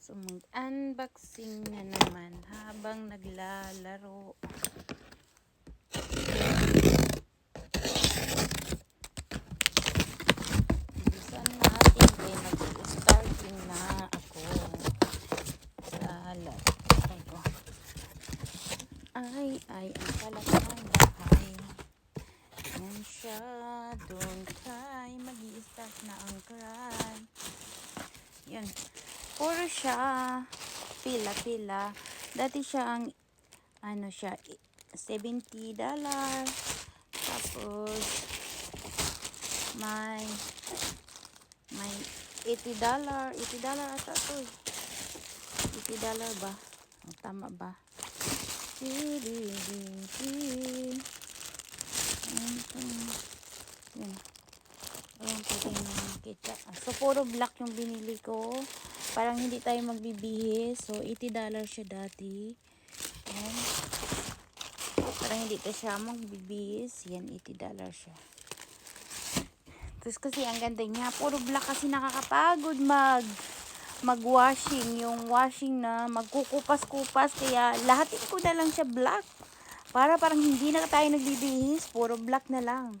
So, mag-unboxing na naman habang naglalaro. Bilisan natin kay mag-starting na ako sa laro. Ay, ay, ang palakang bahay. Yan siya, doon kay mag start na ang cry. Yan. Puro siya pila-pila. Dati siya ang ano siya, i- 70 dollar. Tapos may may 80 dollar, 80 dollar ata to. eh. 80 dollar ba? O, tama ba? Ayan na makita. Ah, So, puro black yung binili ko. Parang hindi tayo magbibihis. So, 80 dollar siya dati. Ayan. Parang hindi tayo siya magbibihis. Yan, 80 dollar siya. Tapos kasi ang ganda niya. Puro black kasi nakakapagod mag mag-washing. Yung washing na magkukupas-kupas. Kaya lahatin ko na lang siya black. Para parang hindi na tayo nagbibihis. Puro black na lang.